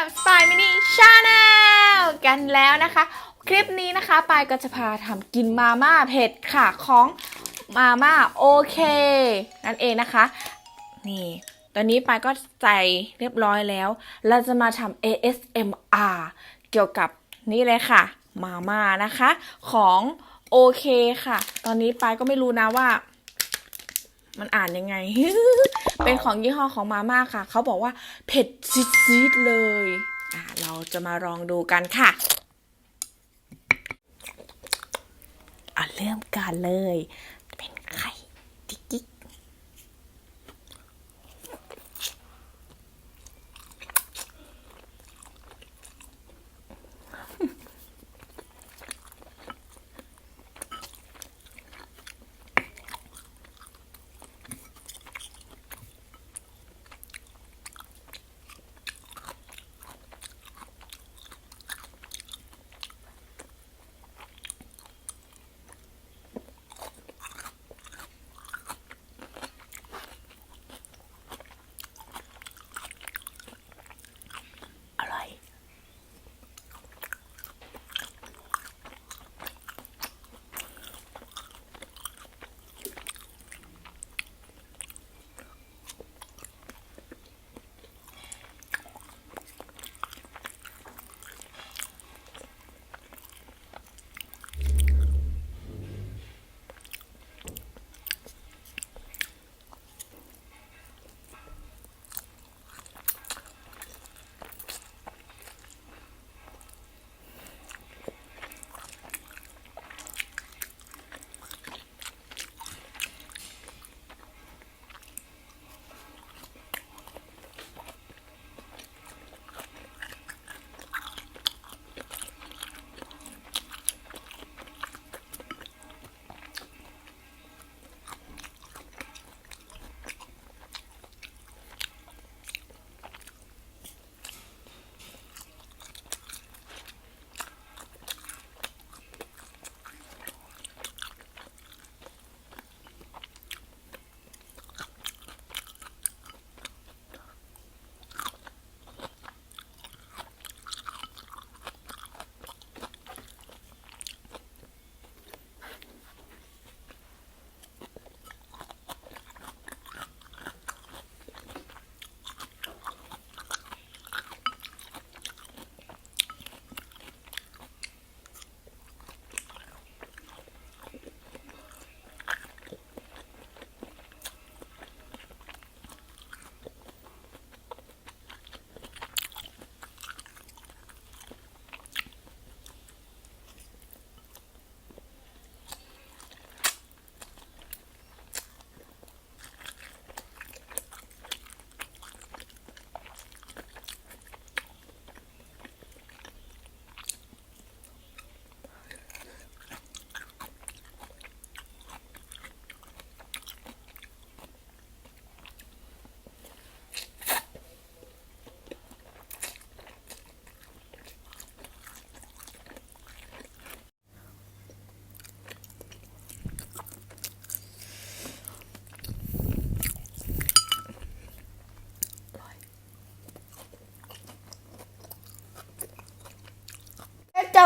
กับ Spy Mini Channel กันแล้วนะคะ คลิปนี้นะคะปายก็จะพาทำกินมาม่าเผ็ดค่ะของมาม่าโอเค นั่นเองนะคะ นี่ ตอนนี้ปายก็ใจเรียบร้อยแล้ว เราจะมาทำ ASMR เกี่ยวกับนี่เลยค่ะ มาม่านะคะ ของโอเคค่ะ ตอนนี้ปายก็ไม่รู้นะว่า มันอ่านยังไง เป็นของยี่ห้อของมาม่าค่ะ เขาบอกว่าเผ็ดซีดๆเลย อะ เราจะมาลองดูกันค่ะเอาเริ่มกันเลย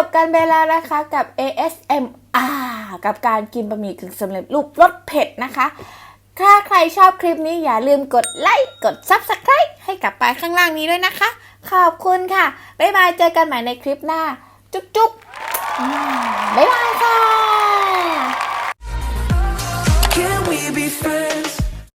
บกันไปแล้วนะคะกับ ASMR กับการกินบะหมี่กึ่งสำเร็จรูปรสเผ็ดนะคะ ถ้าใครชอบคลิปนี้อย่าลืมกดไลค์ กด Subscribe ให้กับปายข้างล่างนี้ด้วยนะคะ ขอบคุณค่ะ บ๊ายบาย เจอกันใหม่ในคลิปหน้า จุ๊บจุ๊บบ๊ายบายค่ะ